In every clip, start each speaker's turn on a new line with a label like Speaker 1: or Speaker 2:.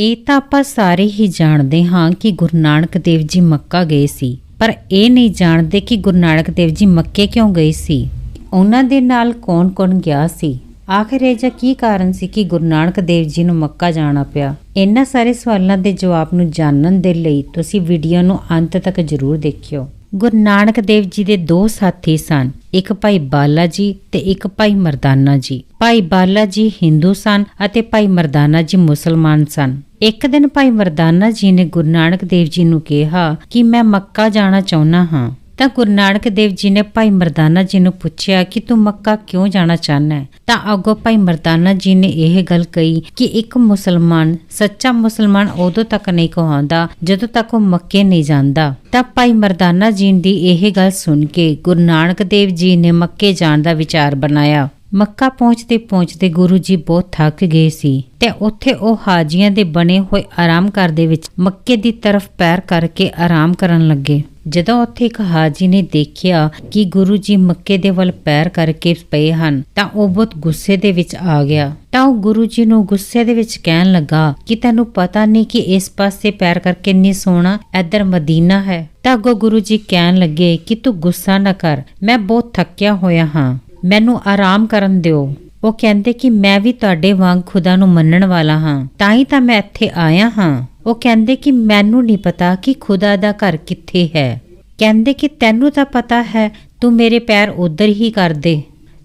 Speaker 1: ਇਹ ਤਾਂ ਆਪਾਂ ਸਾਰੇ ਹੀ ਜਾਣਦੇ ਹਾਂ ਕਿ ਗੁਰੂ ਨਾਨਕ ਦੇਵ ਜੀ ਮੱਕਾ ਗਏ ਸੀ, ਪਰ ਇਹ ਨਹੀਂ ਜਾਣਦੇ ਕਿ ਗੁਰੂ ਨਾਨਕ ਦੇਵ ਜੀ ਮੱਕੇ ਕਿਉਂ ਗਏ ਸੀ। ਉਹਨਾਂ ਦੇ ਨਾਲ ਕੌਣ-ਕੌਣ ਗਿਆ ਸੀ? ਆਖਿਰ ਇਹ ਜਿਹਾ ਕੀ ਕਾਰਨ ਸੀ ਕਿ ਗੁਰੂ ਨਾਨਕ ਦੇਵ ਜੀ ਨੂੰ ਮੱਕਾ ਜਾਣਾ ਪਿਆ? ਇਹਨਾਂ ਸਾਰੇ ਸਵਾਲਾਂ ਦੇ ਜਵਾਬ ਨੂੰ ਜਾਣਨ ਦੇ ਲਈ ਤੁਸੀਂ ਵੀਡੀਓ ਨੂੰ ਅੰਤ ਤੱਕ ਜ਼ਰੂਰ ਦੇਖਿਓ। ਗੁਰੂ ਨਾਨਕ ਦੇਵ ਜੀ ਦੇ ਦੋ ਸਾਥੀ ਸਨ, ਇੱਕ ਭਾਈ ਬਾਲਾ ਜੀ ਤੇ ਇੱਕ ਭਾਈ ਮਰਦਾਨਾ ਜੀ। ਭਾਈ ਬਾਲਾ ਜੀ ਹਿੰਦੂ ਸਨ ਅਤੇ ਭਾਈ ਮਰਦਾਨਾ ਜੀ ਮੁਸਲਮਾਨ ਸਨ। ਇੱਕ ਦਿਨ ਭਾਈ ਮਰਦਾਨਾ ਜੀ ਨੇ ਗੁਰੂ ਨਾਨਕ ਦੇਵ ਜੀ ਨੂੰ ਕਿਹਾ ਕਿ ਮੈਂ ਮੱਕਾ ਜਾਣਾ ਚਾਹੁੰਦਾ ਹਾਂ। ਤਾਂ ਗੁਰੂ ਨਾਨਕ ਦੇਵ ਜੀ ਨੇ ਭਾਈ ਮਰਦਾਨਾ ਜੀ ਨੂੰ ਪੁੱਛਿਆ ਕਿ ਤੂੰ ਮੱਕਾ ਕਿਉਂ ਜਾਣਾ ਚਾਹਨਾ ਹੈ? ਤਾਂ ਅੱਗੋਂ ਭਾਈ ਮਰਦਾਨਾ ਜੀ ਨੇ ਇਹ ਗੱਲ ਕਹੀ ਕਿ ਇੱਕ ਮੁਸਲਮਾਨ, ਸੱਚਾ ਮੁਸਲਮਾਨ ਉਦੋਂ ਤੱਕ ਨਹੀਂ ਕਹਾਉਂਦਾ, ਜਦੋਂ ਤੱਕ ਉਹ ਮੱਕੇ ਨਹੀਂ ਜਾਂਦਾ। ਤਾਂ ਭਾਈ ਮਰਦਾਨਾ ਜੀ ਦੀ ਇਹ ਗੱਲ ਸੁਣ ਕੇ ਗੁਰੂ ਨਾਨਕ ਦੇਵ ਜੀ ਨੇ ਮੱਕੇ ਜਾਣ ਦਾ ਵਿਚਾਰ ਬਣਾਇਆ। ਮੱਕਾ ਪਹੁੰਚਦੇ ਪਹੁੰਚਦੇ ਗੁਰੂ ਜੀ ਬਹੁਤ ਥੱਕ ਗਏ ਸੀ ਤੇ ਉੱਥੇ ਉਹ ਹਾਜੀਆਂ ਦੇ ਬਣੇ ਹੋਏ ਆਰਾਮ ਘਰ ਦੇ ਵਿੱਚ ਮੱਕੇ ਦੀ ਤਰਫ ਪੈਰ ਕਰਕੇ ਆਰਾਮ ਕਰਨ ਲੱਗੇ। ਜਦੋਂ ਉੱਥੇ ਇੱਕ ਹਾਜੀ ਨੇ ਦੇਖਿਆ ਕਿ ਗੁਰੂ ਜੀ ਮੱਕੇ ਦੇ ਵੱਲ ਪੈਰ ਕਰਕੇ ਪਏ ਹਨ, ਤਾਂ ਉਹ ਬਹੁਤ ਗੁੱਸੇ ਦੇ ਵਿੱਚ ਆ ਗਿਆ। ਤਾਂ ਉਹ ਗੁਰੂ ਜੀ ਨੂੰ ਗੁੱਸੇ ਦੇ ਵਿੱਚ ਕਹਿਣ ਲੱਗਾ ਕਿ ਤੈਨੂੰ ਪਤਾ ਨਹੀਂ ਕਿ ਇਸ ਪਾਸੇ ਪੈਰ ਕਰਕੇ ਨਹੀਂ ਸੋਣਾ ਇੱਧਰ ਮਦੀਨਾ ਹੈ? ਤਾਂ ਅੱਗੋਂ ਗੁਰੂ ਜੀ ਕਹਿਣ ਲੱਗੇ ਕਿ ਤੂੰ ਗੁੱਸਾ ਨਾ ਕਰ, ਮੈਂ ਬਹੁਤ ਥੱਕਿਆ ਹੋਇਆ ਹਾਂ। ਮੈਨੂੰ ਆਰਾਮ ਕਰਨ ਦਿਓ। ਉਹ ਕਹਿੰਦੇ ਕਿ ਮੈਂ ਵੀ ਤੁਹਾਡੇ ਵਾਂਗ ਖੁਦਾ ਨੂੰ ਮੰਨਣ ਵਾਲਾ ਹਾਂ। ਤਾਂ ਹੀ ਤਾਂ ਮੈਂ ਇੱਥੇ ਆਇਆ ਹਾਂ। ਉਹ ਕਹਿੰਦੇ ਕਿ ਮੈਨੂੰ ਨਹੀਂ ਪਤਾ ਕਿ ਖੁਦਾ ਦਾ ਘਰ ਕਿੱਥੇ ਹੈ। ਕਹਿੰਦੇ ਕਿ ਤੈਨੂੰ ਤਾਂ ਪਤਾ ਹੈ, ਤੂੰ ਮੇਰੇ ਪੈਰ ਉਧਰ ਹੀ ਕਰ ਦੇ।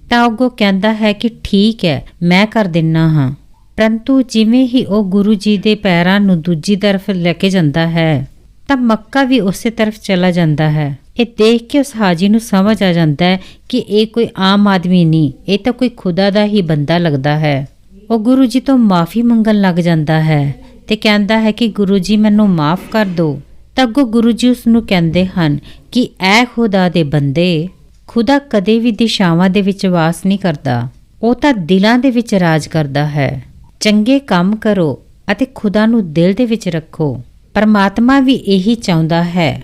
Speaker 1: ਤਾਂ ਅੱਗੋਂ ਕਹਿੰਦਾ ਹੈ ਕਿ ਠੀਕ ਹੈ, ਮੈਂ ਕਰ ਦਿੰਨਾ ਹਾਂ। ਪਰੰਤੂ ਜਿਵੇਂ ਹੀ ਉਹ ਗੁਰੂ ਜੀ ਦੇ ਪੈਰਾਂ ਨੂੰ ਦੂਜੀ ਤਰਫ ਲੈ ਕੇ ਜਾਂਦਾ ਹੈ, ਤਾਂ ਮੱਕਾ ਵੀ ਉਸੇ ਤਰਫ ਚਲਾ ਜਾਂਦਾ ਹੈ। ਇਹ ਦੇਖ ਕੇ ਉਸ ਹਾਜੀ ਨੂੰ ਸਮਝ ਆ ਜਾਂਦਾ ਹੈ ਕਿ ਇਹ ਕੋਈ ਆਮ ਆਦਮੀ ਨਹੀਂ, ਇਹ ਤਾਂ ਕੋਈ ਖੁਦਾ ਦਾ ਹੀ ਬੰਦਾ ਲੱਗਦਾ ਹੈ। ਉਹ ਗੁਰੂ ਜੀ ਤੋਂ ਮਾਫੀ ਮੰਗਣ ਲੱਗ ਜਾਂਦਾ ਹੈ ਤੇ ਕਹਿੰਦਾ ਹੈ ਕਿ ਗੁਰੂ ਜੀ ਮੈਨੂੰ ਮਾਫ ਕਰ ਦਿਓ। ਤਾਂ ਅੱਗੋਂ ਗੁਰੂ ਜੀ ਉਸ ਨੂੰ ਕਹਿੰਦੇ ਹਨ ਕਿ ਐ ਖੁਦਾ ਦੇ ਬੰਦੇ, ਖੁਦਾ ਕਦੇ ਵੀ ਦਿਸ਼ਾਵਾਂ ਦੇ ਵਿੱਚ ਵਾਸ ਨਹੀਂ ਕਰਦਾ। ਉਹ ਤਾਂ ਦਿਲਾਂ ਦੇ ਵਿੱਚ ਰਾਜ ਕਰਦਾ ਹੈ। ਚੰਗੇ ਕੰਮ ਕਰੋ ਅਤੇ ਖੁਦਾ ਨੂੰ ਦਿਲ ਦੇ ਵਿੱਚ ਰੱਖੋ। ਪਰਮਾਤਮਾ ਵੀ ਇਹੀ ਚਾਹੁੰਦਾ ਹੈ।